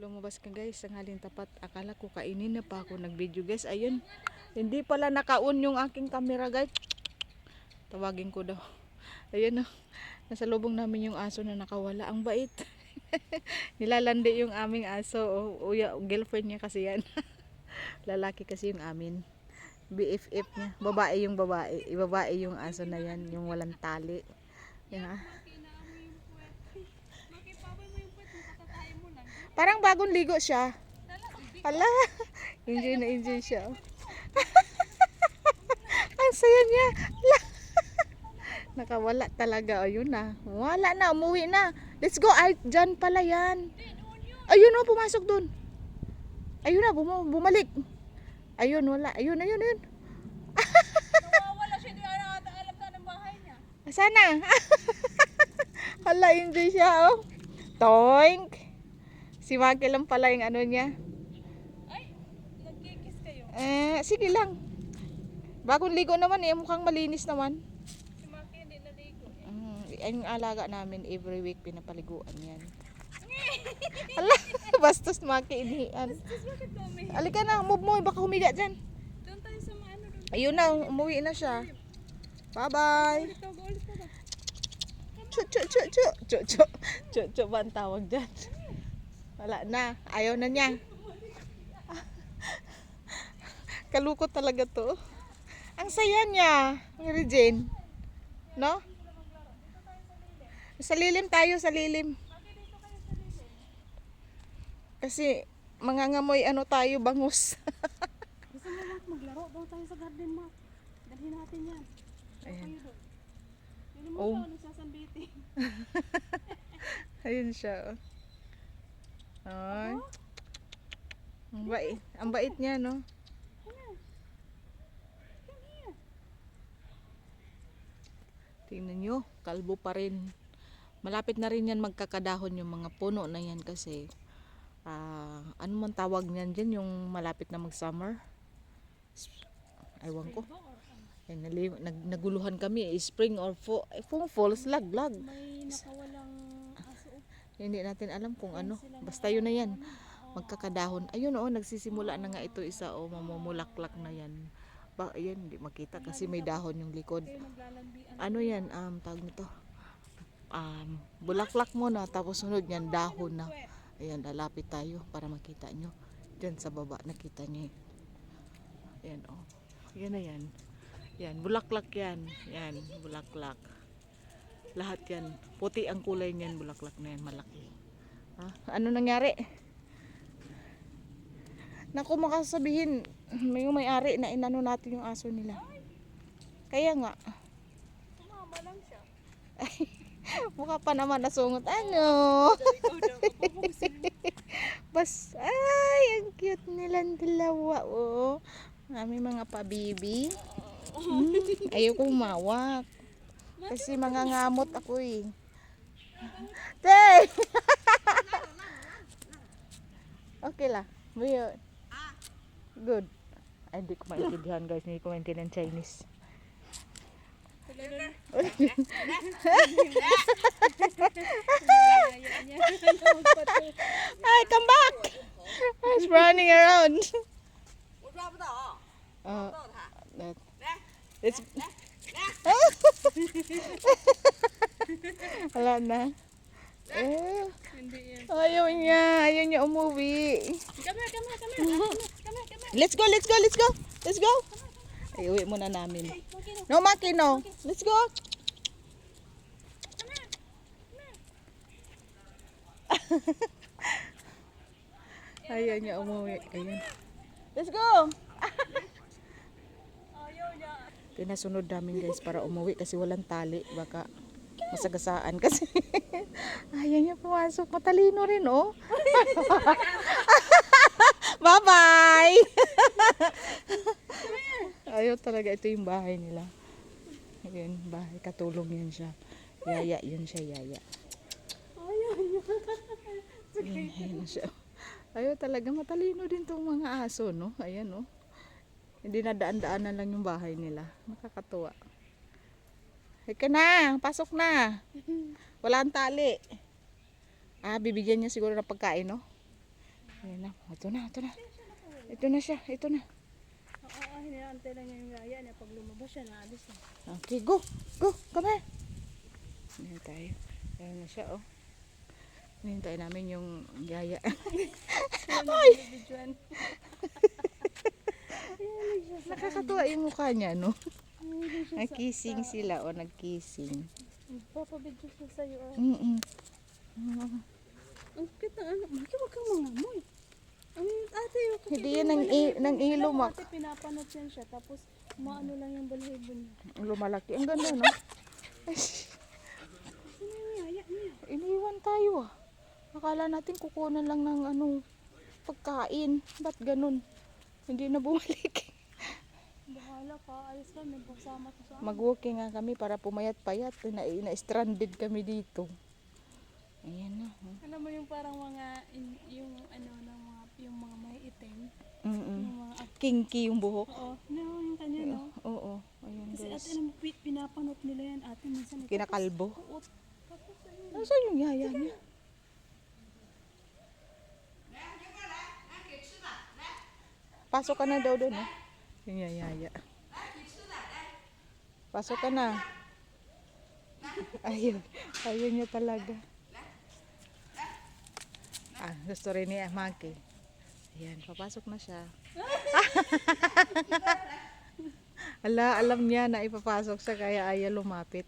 Lumabas ka guys, ang tapat. Akala ko kainin na pa ako nag-video guys. Ayun, hindi pala naka-on yung aking camera guys. Tawagin ko daw. Ayun oh. Nasa lubong namin yung aso na nakawala. Ang bait. Nilalandi yung aming aso. Oh, uya, girlfriend niya kasi yan. Lalaki kasi yung amin. BFF niya. Babae yung babae. Babae yung aso na yan. Yung walang tali. Yan ah. Parang bagong ligo siya. Hala, enjoy na enjoy siya. oh. Ang saya niya. Nakawala talaga. Ayun na. Wala na. Umuwi na. Let's go. Ay, dyan pala yan. Ayun o, pumasok dun. Ayun na, bum- bumalik. Ayun, wala. Ayun, ayun, ayun. Nawawala siya, di na ata alam na ng bahay niya. Sana. Hala, enjoy siya, oh. Toink. Si Maki lang pala yung ano niya. Ay, nagkikis kayo. Eh, sige lang. Bagong ligo naman eh, mukhang malinis naman. Si Maki hindi naligo. Mm, yung alaga namin, every week pinapaliguan yan. Ala, bastos Maki inihian. Tapos bakit kami? Alika na, move mo, baka humiga dyan. Doon tayo sa mga ano doon. Ayun na, umuwi na siya. Bye-bye. Chu, chu, chu, chu. Chu, chu. Chu, chu ba ang tawag dyan? Wala na. Ayaw na niya. Kalukot talaga to. Ang saya niya, Mary Jane. No? Sa lilim tayo, sa lilim. Kasi mangangamoy ano tayo, bangus. Gusto mo Mark, maglaro daw tayo sa garden Mark. Dalhin natin yan. Ayan. Yun mo Oh. oh. nagsasambitin. Ayun siya. oh. Ay. Ang bait, ang bait niya, no? Tingnan nyo, kalbo pa rin. Malapit na rin yan magkakadahon yung mga puno na yan kasi ah ano man tawag niyan dyan yung malapit na mag-summer? Aywan ko. Ay, naguluhan kami, eh, spring or fall, eh, fall, fall, slag, lag. May nakawalang aso. Hindi natin alam kung ano. Basta yun na yan. Magkakadahon. Ayun oh, nagsisimula na nga ito isa oh, mamumulaklak na yan. Ba, ayan, hindi makita kasi may dahon yung likod. Ano yan, um, tawag nito. Um, bulaklak mo na, tapos sunod yan, dahon na. Ayan, lalapit tayo para makita nyo. Diyan sa baba, nakita nyo. Ayan, oh. Yan na yan. Yan, bulaklak yan. Yan, bulaklak. Lahat yan. Puti ang kulay niyan, bulaklak na yan, malaki. Ha? Ano nangyari? Naku, makasabihin, may may-ari na inano natin yung aso nila. Kaya nga, Tumama lang siya. mukha pa naman nasungot. Ano? Bas, ay, ang cute nilang dalawa, oh. Aming mga pabibi. Hmm, ayoko umawak. Kasi mga ngamot ako eh. Tay! okay lah. Buyo. Good. Ay, hindi ko maintindihan guys. Hindi ko maintindihan Chinese. Ay, come back! He's running around. Uh, that. It's... Wala na. Eh, Hindi yan. ayaw niya. Ayaw niya umuwi. Come here, come here, come here. Come here, come here. Let's go, let's go, let's go. Let's go. Ay, uwi muna namin. No, Maki, no. Let's go. Ayaw niya umuwi. Ayun. Let's go. Ayaw niya. Pinasunod namin guys para umuwi kasi walang tali. Baka masagasaan kasi. Ayaw niya pumasok. Matalino rin, oh. Bye-bye! Ayaw talaga. Ito yung bahay nila. Ayun, bahay. Katulong yan siya. Yaya yun siya, yaya. Ayaw. Ayaw talaga. Matalino din tong mga aso, no? Ayan, no? Hindi na daan-daanan lang yung bahay nila. Nakakatuwa. Halika na, pasok na. Wala ang tali. Ah, bibigyan niya siguro ng pagkain, no? Ayan na. Ito na, ito na. Ito na siya, ito na. Oo, hinaantay lang niya yung yaya niya. Pag lumabas siya, naalis na. Okay, go. Go, come here. Ayan tayo. Ayan na siya, oh. Hinintay namin yung yaya. Ay! Nakakatuwa yung mukha niya, no? Nag-kissing sila, o nag-kissing. Papabidyo siya sa'yo. Oh. Mm-mm. Mm. Ang ng ano. Maki, wag kang mangamoy. Ang ate, yung kasi Hindi yan ng, i- ng ilo, Alam mo, mak. ate, pinapanot yan siya. Tapos, maano lang yung balahibo niya. Lumalaki. Ang ganda, no? Iniwan tayo, ah. Akala natin kukunan lang ng ano, pagkain. Ba't ganun? Hindi na bumalik. Bahala ka. Ayos ka. May pagsama ko sa Mag-walking nga kami para pumayat-payat. Na, na-stranded kami dito. Ayan na. oh. Alam mo yung parang mga, yung ano, ng mga, yung mga may itim. Mm-mm. Yung mga, Kinky yung buhok. oo, no, yung kanya, no? Oo. Ayan Kasi guys. mo, pi- pinapanot nila yan ate. Minsan. Kinakalbo. Oo. Tapos, ayun. Nasaan yung yaya niya? Pasok ka na daw doon, eh. Yung yaya. Pasok ka na. Ayun. Ayun niya talaga. Ah, gusto rin ni Maki. Ayan, papasok na siya. Ala, alam niya na ipapasok siya kaya ayaw lumapit.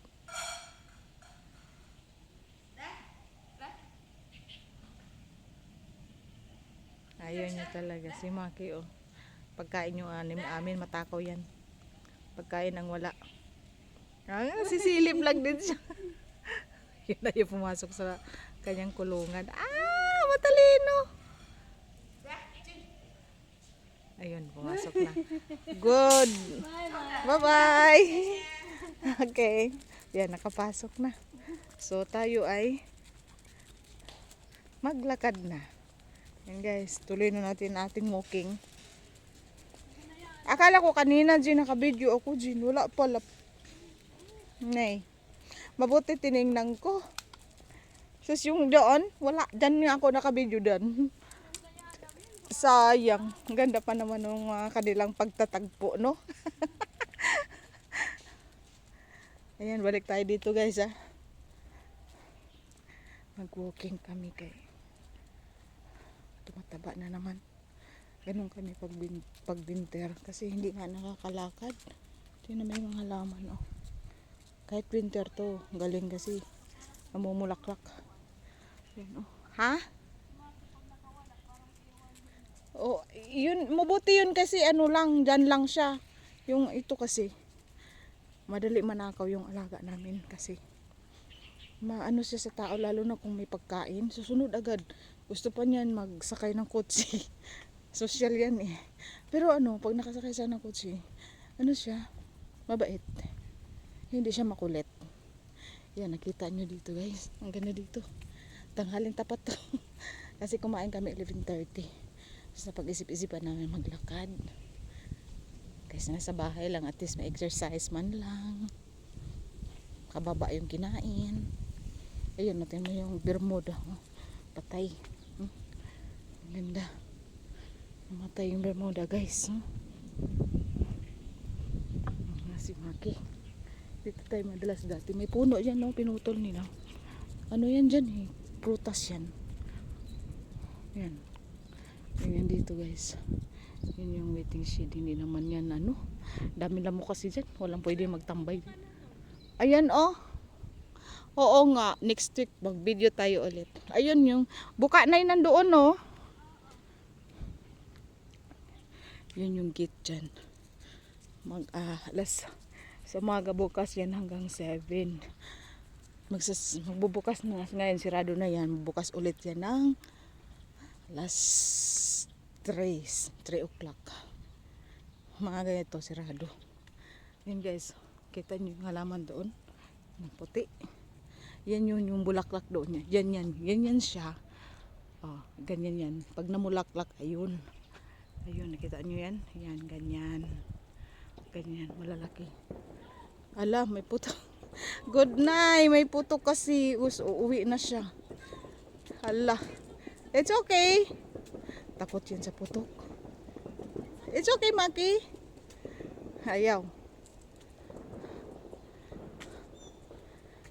Ayaw niya talaga. Si Maki, oh. Pagkain yung anim, amin, matakaw yan. Pagkain ang wala. Ah, sisilip lang din siya. Yun na yung pumasok sa kanyang kulungan. Ah, matalino! Ayun, pumasok na. Good! Bye-bye! Okay. Yan, nakapasok na. So, tayo ay maglakad na. Yan guys, tuloy na natin ating walking. Akala ko kanina, Jin, nakabidyo ako, Jin. Wala pala. Nay. Mabuti tiningnan ko. Sus yung doon, wala. Diyan nga ako nakabidyo doon. Sayang. Ang Ganda pa naman ng mga kanilang pagtatagpo, no? Ayan, balik tayo dito guys, ah. Mag-walking kami kay tumataba na naman. Ganun kami pag, pag winter kasi hindi nga nakakalakad. Tingnan mo yung mga halaman, oh. Kahit winter to, galing kasi namumulaklak. Yan, oh. Ha? Oh, yun, mabuti yun kasi ano lang, dyan lang siya. Yung ito kasi, madali manakaw yung alaga namin kasi maano siya sa tao lalo na kung may pagkain susunod agad gusto pa niyan magsakay ng kotse social yan eh. Pero ano pag nakasakay siya ng kotse ano siya? Mabait. Hindi siya makulit. Yan nakita nyo dito guys. Ang ganda dito. Tanghaling tapat to. Kasi kumain kami 11.30 sa pag-isip-isipan namin maglakad. Kasi nasa bahay lang at least may exercise man lang. Kababa yung kinain. Ayun natin mo yung bermuda. Oh. patay. Hmm. Ang ganda namatay yung bermuda guys. Ah, si Maki dito tayo madalas dati. May puno dyan no? Pinutol nila. Ano yan dyan eh? Prutas yan. Yan. Yan dito guys. Yun yung waiting shed. Hindi naman yan ano? Dami lang mo kasi dyan. Walang pwede magtambay. Ayan oh. Oo nga. Next week mag video tayo ulit. Ayun yung buka na yun nandoon oh yun yung gate dyan. Mag ah, alas sa umaga bukas yan hanggang 7 Magsas, magbubukas na ngayon sirado na yan. Bukas ulit yan ng alas 3 3 o'clock. Mga ganito sirado. Yan guys kita nyo yung halaman doon. Yung puti. Yan yun yung bulaklak doon. Yan yan yan, yan siya. Oh, ganyan yan. Pag namulaklak ayun ayun nakita nyo yan yan ganyan ganyan malalaki ala may puto good night may puto kasi us uuwi na siya ala it's okay Takot yan sa putok. It's okay, Maki. Ayaw.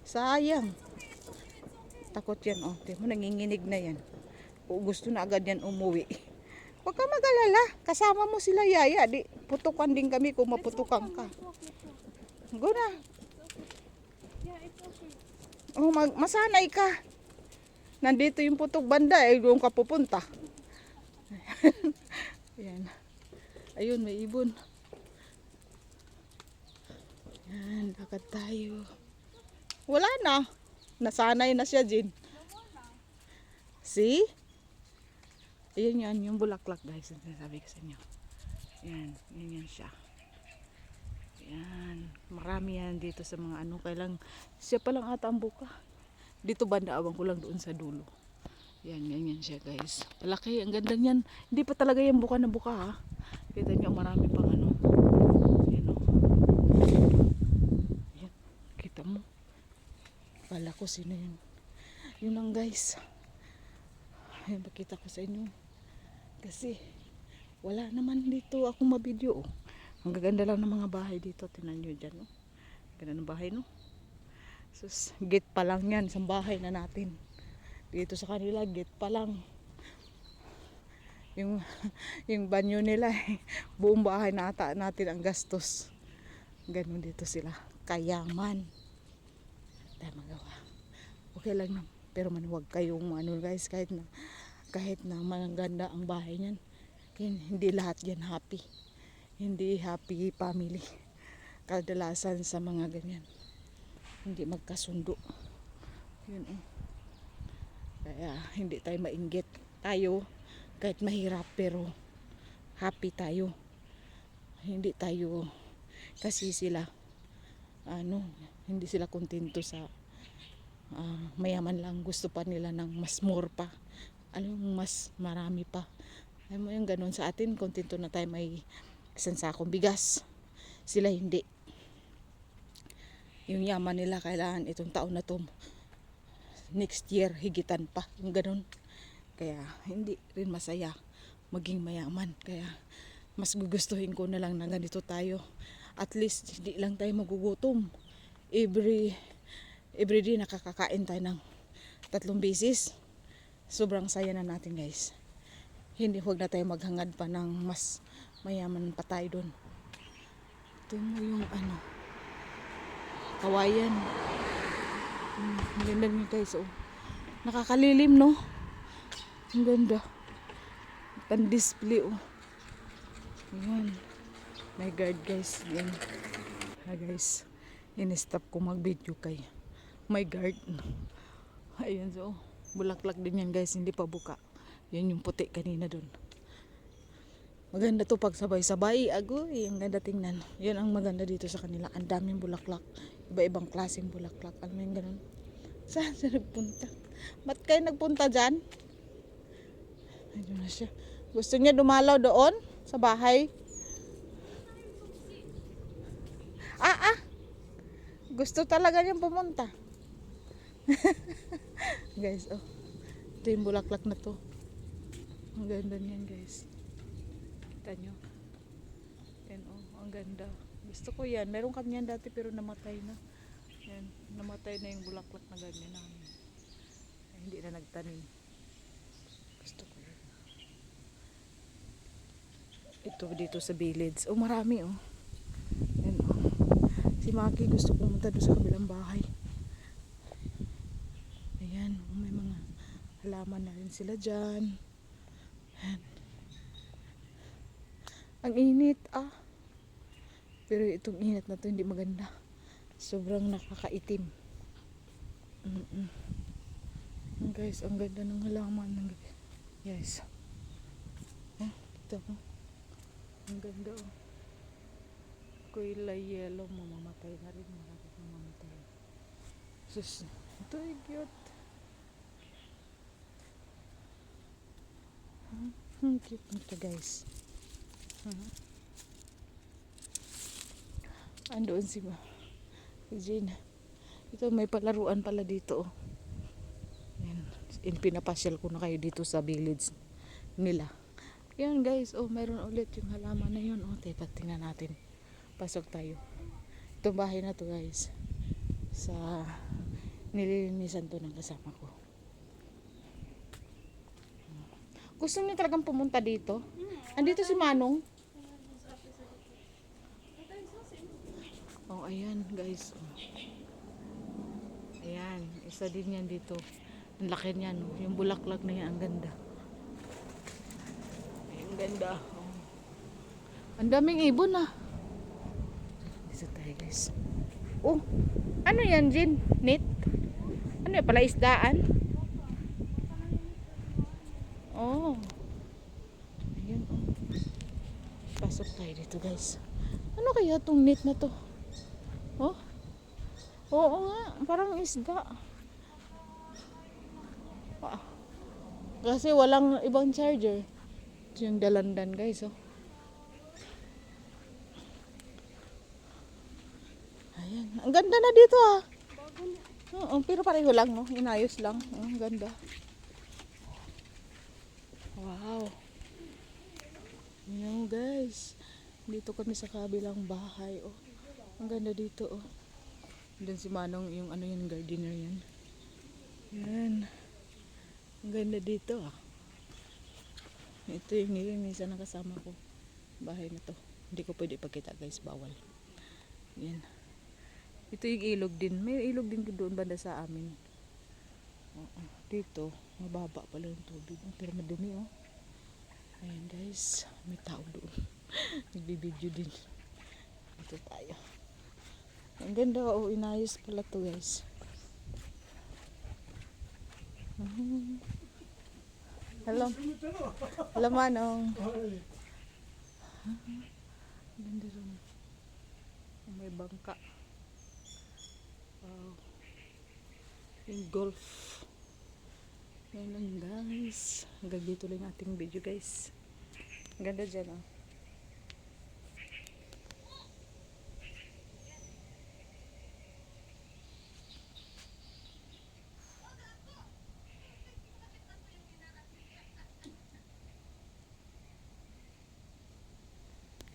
Sayang. Takot yan, oh. Di mo, nanginginig na yan. O, gusto na agad yan umuwi. Huwag ka mag-alala. Kasama mo sila, Yaya. Di, putukan din kami kung maputukan ka. Go na. Oh, mag masanay ka. Nandito yung putok banda, eh, doon ka pupunta. Ayan. Ayun, may ibon. Yan, lakad tayo. Wala na. Nasanay na siya, Jin. See? Ayun yan, yung bulaklak guys. Ang sabi ko sa inyo. Yan, yan yan siya. Yan. Marami yan dito sa mga ano. Kailang, siya pa lang ata ang buka. Dito banda awang ko lang doon sa dulo. Yan, yan yan siya guys. Malaki, ang ganda niyan. Hindi pa talaga yung buka na buka ha. Kita niyo, marami pang ano. Yan o. Yan, kita mo. Kala ko sino yun. Yun lang guys. Ayun, pakita ko sa inyo. Kasi, wala naman dito akong mabidyo. Oh. Ang gaganda lang ng mga bahay dito. Tinan nyo dyan. Oh. Ganda ng bahay, no? Sus, gate pa lang yan. Sa bahay na natin. Dito sa kanila, gate pa lang. Yung, yung banyo nila, eh, buong bahay na ata natin ang gastos. Ganun dito sila. Kayaman. Tayo magawa. Okay lang na. Pero man huwag kayong ano guys, kahit na kahit na maganda ang bahay niyan, hin- hindi lahat yan happy. Hindi happy family. Kadalasan sa mga ganyan. Hindi magkasundo. Yun oh. Kaya hindi tayo mainggit. Tayo, kahit mahirap pero happy tayo. Hindi tayo kasi sila ano, hindi sila kontento sa ah, mayaman lang gusto pa nila ng mas more pa mo mas marami pa? Alam mo yung ganun sa atin kontento na tayo may isang bigas. Sila hindi. Yung yaman nila kailangan itong taon na to. Next year higitan pa. Yung ganun. Kaya hindi rin masaya maging mayaman. Kaya mas gugustuhin ko na lang na ganito tayo. At least hindi lang tayo magugutom. Every every day nakakakain tayo ng tatlong beses sobrang saya na natin guys. Hindi huwag na tayo maghangad pa ng mas mayaman pa tayo doon ito mo yung ano kawayan. Hmm, ang ganda niyo guys oh. nakakalilim no? Ang ganda. Pan display oh. Yan my god guys. Yan ha guys. In-stop ko mag video kay my guard. Ayun so bulaklak din yan guys. Hindi pa buka. Yan yung puti kanina dun. Maganda to pag sabay-sabay agoy ang ganda tingnan. Yan ang maganda dito sa kanila. Ang daming bulaklak. Iba-ibang klaseng bulaklak. Mo yung ganun? Saan siya nagpunta? Ba't kayo nagpunta dyan? Ayun na siya. Gusto niya dumalaw doon? Sa bahay? Ah ah. Gusto talaga niyang pumunta guys oh. Ito yung bulaklak na to. Ang ganda niyan guys. Kita nyo? Yan oh. Ang ganda. Gusto ko yan. Meron kami yan dati pero namatay na. Yan namatay na yung bulaklak na ganyan namin Ay, hindi na nagtanim. Gusto ko yan ito dito sa village. Oh marami oh. Yan oh. Si Maki gusto pumunta doon sa kabilang bahay Ayan, may mga halaman na rin sila dyan. Ayan. Ang init, ah. Pero itong init na to hindi maganda. Sobrang nakakaitim. Mm-mm. Guys, ang ganda ng halaman. Guys. Oh, ito ko. Ang ganda, oh. Kuila yellow, mamamatay na rin. Marami mamamatay. Sus, ito ay cute. Hmm, cute nito guys. Uh-huh. Andoon si? Si Jean. Ito may palaruan pala dito. Oh. Yan. In, pinapasyal ko na kayo dito sa village nila. Yan guys, oh mayroon ulit yung halaman na yun. Oh, teka, tingnan natin. Pasok tayo. Itong bahay na to guys. Sa nililinisan to ng kasama ko. Gusto niyo talagang pumunta dito? Andito si Manong. Oh, ayan guys. Ayan, isa din yan dito. Ang laki niyan, oh. yung bulaklak na yan, ang ganda. Ang ganda. Oh. Ang daming ibon ah. Dito tayo guys. Oh, ano yan, Jin? Net? Ano yan, pala isdaan? Oh. Ayan, oh. Pasok tayo dito guys. Ano kaya tong net na to? Oh? Oo nga, parang isda. Ah. Kasi walang ibang charger. Ito yung dalandan guys, oh. Ayan, ang ganda na dito ah. Oo, pero pareho lang, no? Inayos lang. Ang ganda. Wow. Ayan guys. Dito kami sa kabilang bahay, oh. Ang ganda dito, oh. Doon si Manong, yung ano yung gardener yan. Yan. Ang ganda dito, ah. Ito yung nilinisan na kasama ko. Bahay na to. Hindi ko pwede ipakita, guys. Bawal. Yan. Ito yung ilog din. May ilog din doon banda sa amin. Dito, mababa pala yung tubig. Pero madumi, oh. Ayan, guys. May tao doon. Nagbibideo din. Dito tayo. Ang ganda, oh. Inayos pala to, guys. Mhm. Hello. Hello, Manong. Ganda rin. May bangka. Wow. Yung golf. Yan lang guys. Hanggang dito lang ating video guys. Ang ganda dyan oh.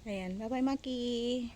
Ayan. Bye bye Maki.